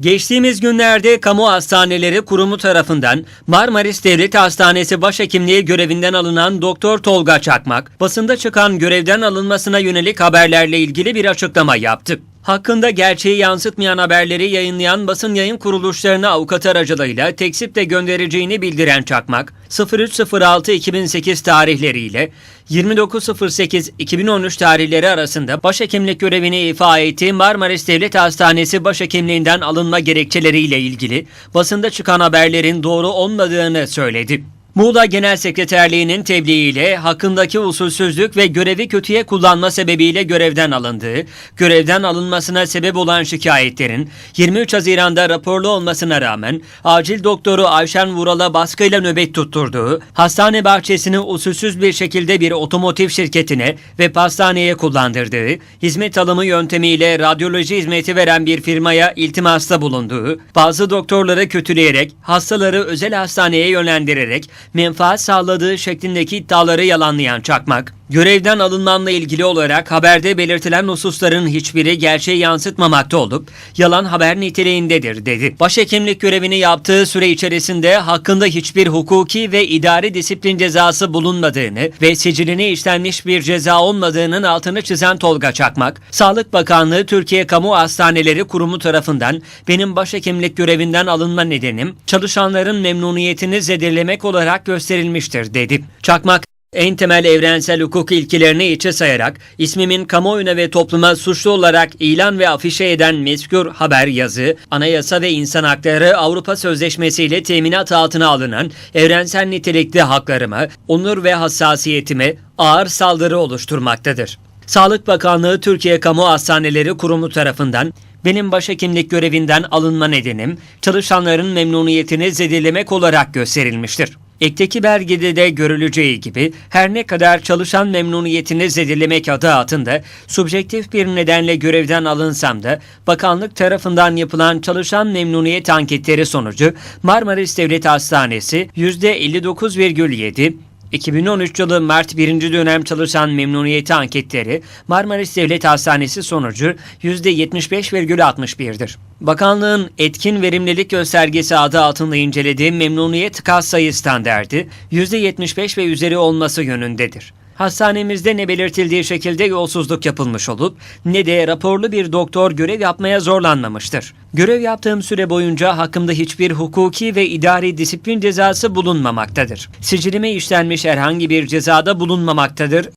Geçtiğimiz günlerde kamu hastaneleri kurumu tarafından Marmaris Devlet Hastanesi başhekimliği görevinden alınan Doktor Tolga Çakmak, basında çıkan görevden alınmasına yönelik haberlerle ilgili bir açıklama yaptı. Hakkında gerçeği yansıtmayan haberleri yayınlayan basın yayın kuruluşlarına avukat aracılığıyla teksiple göndereceğini bildiren Çakmak, 03.06.2008 tarihleriyle 29.08.2013 tarihleri arasında başhekimlik görevini ifa ettiği Marmaris Devlet Hastanesi başhekimliğinden alınma gerekçeleriyle ilgili basında çıkan haberlerin doğru olmadığını söyledi. Muğla Genel Sekreterliği'nin tebliğiyle hakkındaki usulsüzlük ve görevi kötüye kullanma sebebiyle görevden alındığı, görevden alınmasına sebep olan şikayetlerin 23 Haziran'da raporlu olmasına rağmen acil doktoru Ayşen Vural'a baskıyla nöbet tutturduğu, hastane bahçesini usulsüz bir şekilde bir otomotiv şirketine ve pastaneye kullandırdığı, hizmet alımı yöntemiyle radyoloji hizmeti veren bir firmaya iltimasta bulunduğu, bazı doktorları kötüleyerek, hastaları özel hastaneye yönlendirerek menfaat sağladığı şeklindeki iddiaları yalanlayan Çakmak, görevden alınmamla ilgili olarak haberde belirtilen hususların hiçbiri gerçeği yansıtmamakta olup yalan haber niteliğindedir dedi. Başhekimlik görevini yaptığı süre içerisinde hakkında hiçbir hukuki ve idari disiplin cezası bulunmadığını ve siciline işlenmiş bir ceza olmadığının altını çizen Tolga Çakmak, Sağlık Bakanlığı Türkiye Kamu Hastaneleri Kurumu tarafından benim başhekimlik görevinden alınma nedenim çalışanların memnuniyetini zedirlemek olarak gösterilmiştir dedi. Çakmak en temel evrensel hukuk ilkelerini içe sayarak ismimin kamuoyuna ve topluma suçlu olarak ilan ve afişe eden mezkur haber yazı, anayasa ve insan hakları Avrupa Sözleşmesi ile teminat altına alınan evrensel nitelikli haklarıma, onur ve hassasiyetime ağır saldırı oluşturmaktadır. Sağlık Bakanlığı Türkiye Kamu Hastaneleri Kurumu tarafından benim başhekimlik görevinden alınma nedenim çalışanların memnuniyetini zedelemek olarak gösterilmiştir. Ekteki belgede de görüleceği gibi her ne kadar çalışan memnuniyetini zedelemek adı altında subjektif bir nedenle görevden alınsam da bakanlık tarafından yapılan çalışan memnuniyet anketleri sonucu Marmaris Devlet Hastanesi %59,7, 2013 yılı Mart 1. dönem çalışan memnuniyeti anketleri Marmaris Devlet Hastanesi sonucu %75,61'dir. Bakanlığın etkin verimlilik göstergesi adı altında incelediği memnuniyet kas sayı standardı %75 ve üzeri olması yönündedir. Hastanemizde ne belirtildiği şekilde yolsuzluk yapılmış olup ne de raporlu bir doktor görev yapmaya zorlanmamıştır. Görev yaptığım süre boyunca hakkımda hiçbir hukuki ve idari disiplin cezası bulunmamaktadır. Sicilime işlenmiş herhangi bir cezada bulunmamaktadır